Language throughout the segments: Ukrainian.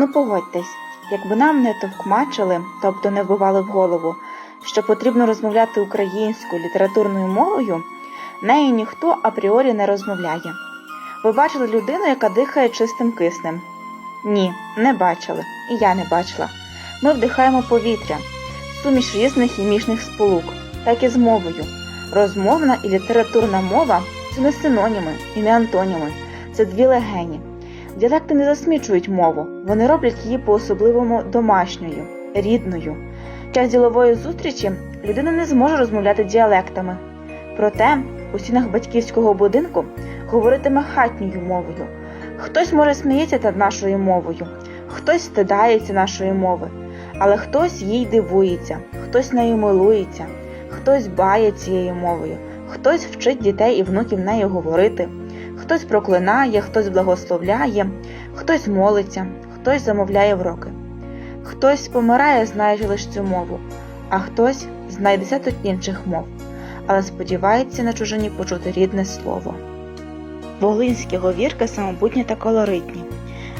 Ну погодьтесь, якби нам не товкмачили, тобто не вбивали в голову, що потрібно розмовляти українською літературною мовою, нею ніхто апріорі не розмовляє. Ви бачили людину, яка дихає чистим киснем? Ні, не бачили, і я не бачила. Ми вдихаємо повітря, суміш різних хімічних сполук, так і з мовою. Розмовна і літературна мова це не синоніми і не антоніми, це дві легені. Діалекти не засмічують мову, вони роблять її по-особливому домашньою, рідною. В час ділової зустрічі людина не зможе розмовляти діалектами. Проте у стінах батьківського будинку говоритиме хатньою мовою. Хтось може сміється над нашою мовою, хтось стидається нашої мови, але хтось їй дивується, хтось нею милується, хтось бає цією мовою, хтось вчить дітей і внуків нею говорити, хтось проклинає, хтось благословляє, хтось молиться, хтось замовляє вроки. Хтось помирає, знаючи лише цю мову, а хтось знає десяток інших мов, але сподівається на чужині почути рідне слово. Волинські говірки самобутні та колоритні,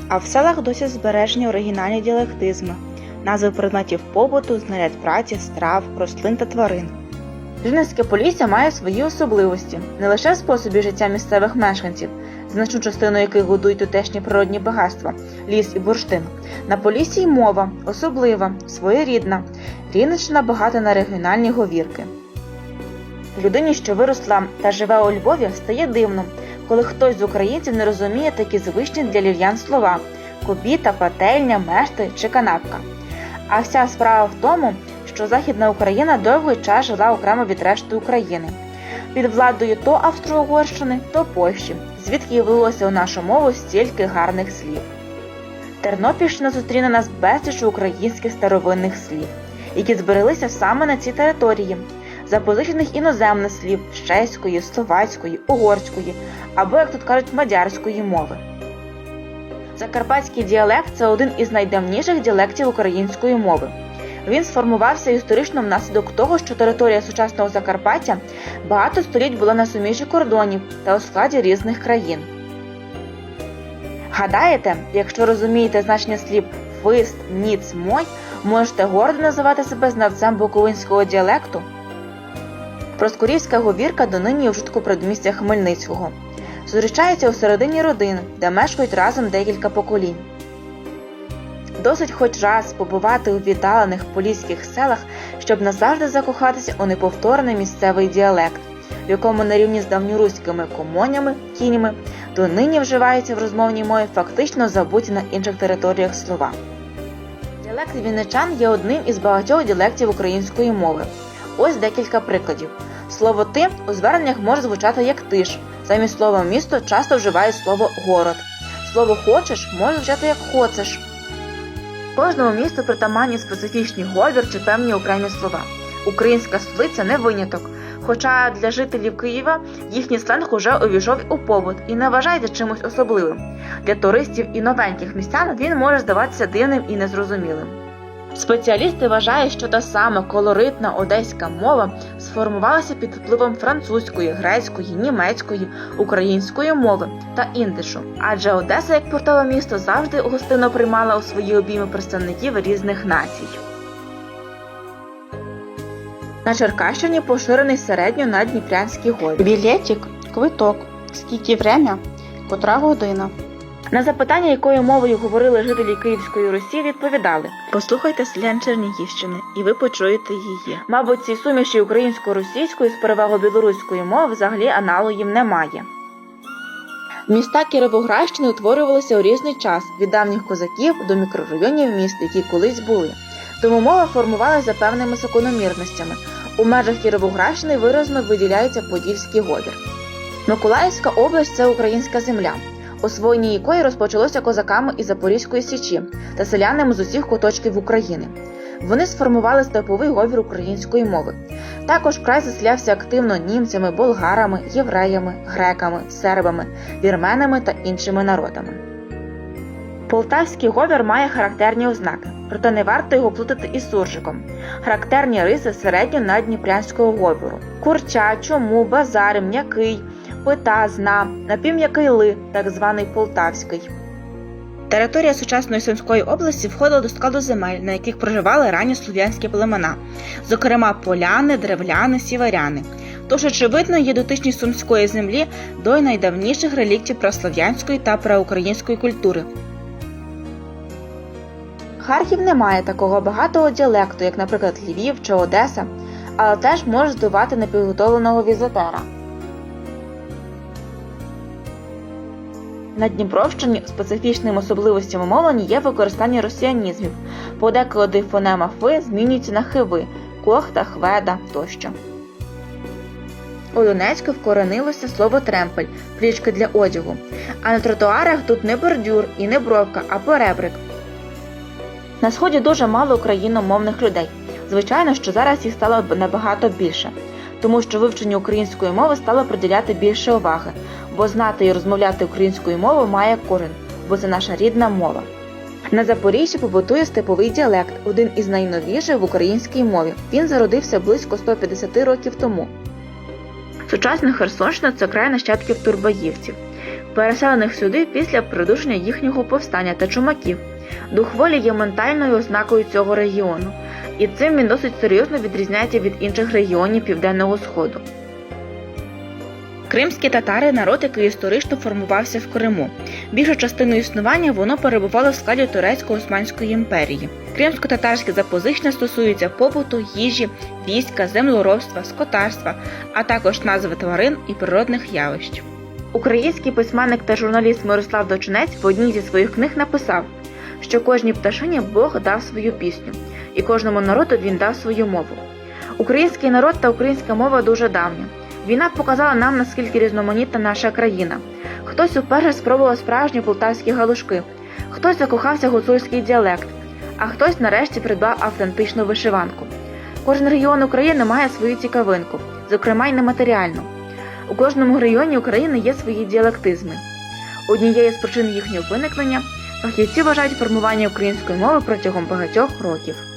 а в селах досі збережені оригінальні діалектизми, назви предметів побуту, знарядь праці, страв, рослин та тварин. Рівненське полісся має свої особливості не лише в способі життя місцевих мешканців, значну частину яких годують тутешні природні багатства, ліс і бурштин. На поліссі й мова особлива, своєрідна, Рівненщина багата на регіональні говірки. Людині, що виросла та живе у Львові, стає дивно, коли хтось з українців не розуміє такі звичні для львів'ян слова кобіта, пательня, мешти чи канапка. А вся справа в тому, що Західна Україна довгий час жила окремо від решти України, під владою то Австро-Угорщини, то Польщі, звідки явилося у нашу мову стільки гарних слів. Тернопільщина зустріне нас безліч українських старовинних слів, які збереглися саме на цій території, запозичених іноземних слів з чеської, словацької, угорської або, як тут кажуть, мадярської мови. Закарпатський діалект це один із найдавніших діалектів української мови. Він сформувався історично внаслідок того, що територія сучасного Закарпаття багато століть була на суміжі кордонів та у складі різних країн. Гадаєте, якщо розумієте значення слів фист, ніц, мой, можете гордо називати себе знавцем буковинського діалекту? Проскурівська говірка донині у житку предмістя Хмельницького. Зустрічається у середині родин, де мешкають разом декілька поколінь. Досить хоч раз побувати у віддалених поліських селах, щоб назавжди закохатися у неповторний місцевий діалект, в якому на рівні з давньоруськими комонями, кінями донині вживаються в розмовній мові фактично забуті на інших територіях слова. Діалект вінничан є одним із багатьох діалектів української мови. Ось декілька прикладів. Слово ти у зверненнях може звучати як тиш. Замість слова місто часто вживають слово город. Слово хочеш може звучати як хоцеш. Кожному місту притаманні специфічні говір чи певні окремі слова. Українська столиця не виняток. Хоча для жителів Києва їхній сленг уже увійшов у побут і не вважається чимось особливим. Для туристів і новеньких містян він може здаватися дивним і незрозумілим. Спеціалісти вважають, що та сама колоритна одеська мова сформувалася під впливом французької, грецької, німецької, української мови та індишу. Адже Одеса, як портове місто, завжди гостинно приймала у свої обійми представників різних націй. На Черкащині поширений середньо-надніпрянський говір. Білетик, квиток. Скільки время? Котра година? На запитання, якою мовою говорили жителі Київської Русі, відповідали: послухайте селян Чернігівщини, і ви почуєте її. Мабуть, цій суміші українсько-російської з перевагою білоруської мови взагалі аналогів немає. Міста Кіровоградщини утворювалися у різний час від давніх козаків до мікрорайонів міст, які колись були. Тому мова формувалася за певними закономірностями. У межах Кіровоградщини виразно виділяється Подільський говір. Миколаївська область це українська земля освоєння якої розпочалося козаками із Запорізької січі та селянами з усіх куточків України. Вони сформували степовий говір української мови. Також край заселявся активно німцями, болгарами, євреями, греками, сербами, вірменами та іншими народами. Полтавський говір має характерні ознаки, проте не варто його плутати із суржиком. Характерні риси середньо-надніпрянського говіру: курча, чому, базар, м'який, пита, зна, напівм'який ли, так званий полтавський. Територія сучасної Сумської області входила до складу земель, на яких проживали ранні слов'янські племена, зокрема поляни, древляни, сіверяни. Тож, очевидно, є дотичність сумської землі до найдавніших реліктів праслов'янської та праукраїнської культури. Харків не має такого багатого діалекту, як, наприклад, Львів чи Одеса, але теж може здивувати непідготовленого візитера. На Дніпровщині специфічними особливостями мовлення є використання росіянізмів, подекуди фонема фи змінюється на хиви, кохта, хведа тощо. У Донецьку вкоренилося слово тремпель, плічки для одягу, а на тротуарах тут не бордюр і не бровка, а поребрик. На сході дуже мало україномовних людей. Звичайно, що зараз їх стало набагато більше, тому що вивченню української мови стало приділяти більше уваги, бо знати і розмовляти українською мовою має кожен, бо це наша рідна мова. На Запоріжжі побутує степовий діалект, один із найновіших в українській мові. Він зародився близько 150 років тому. Сучасна Херсонщина це край нащадків турбаївців, переселених сюди після придушення їхнього повстання та чумаків. Дух волі є ментальною ознакою цього регіону, і цим він досить серйозно відрізняється від інших регіонів Південного Сходу. Кримські татари народ, який історично формувався в Криму. Більшу частину існування воно перебувало в складі Турецько-Османської імперії. Кримсько-татарське запозичення стосується побуту, їжі, війська, землеробства, скотарства, а також назви тварин і природних явищ. Український письменник та журналіст Мирослав Дочинець в одній зі своїх книг написав, що кожній пташині Бог дав свою пісню, і кожному народу він дав свою мову. Український народ та українська мова дуже давня. Війна показала нам, наскільки різноманітна наша країна. Хтось уперше спробував справжні полтавські галушки, хтось закохався гуцульський діалект, а хтось нарешті придбав автентичну вишиванку. Кожен регіон України має свою цікавинку, зокрема й нематеріальну. У кожному регіоні України є свої діалектизми. Однією з причин їхнього виникнення фахівці вважають формування української мови протягом багатьох років.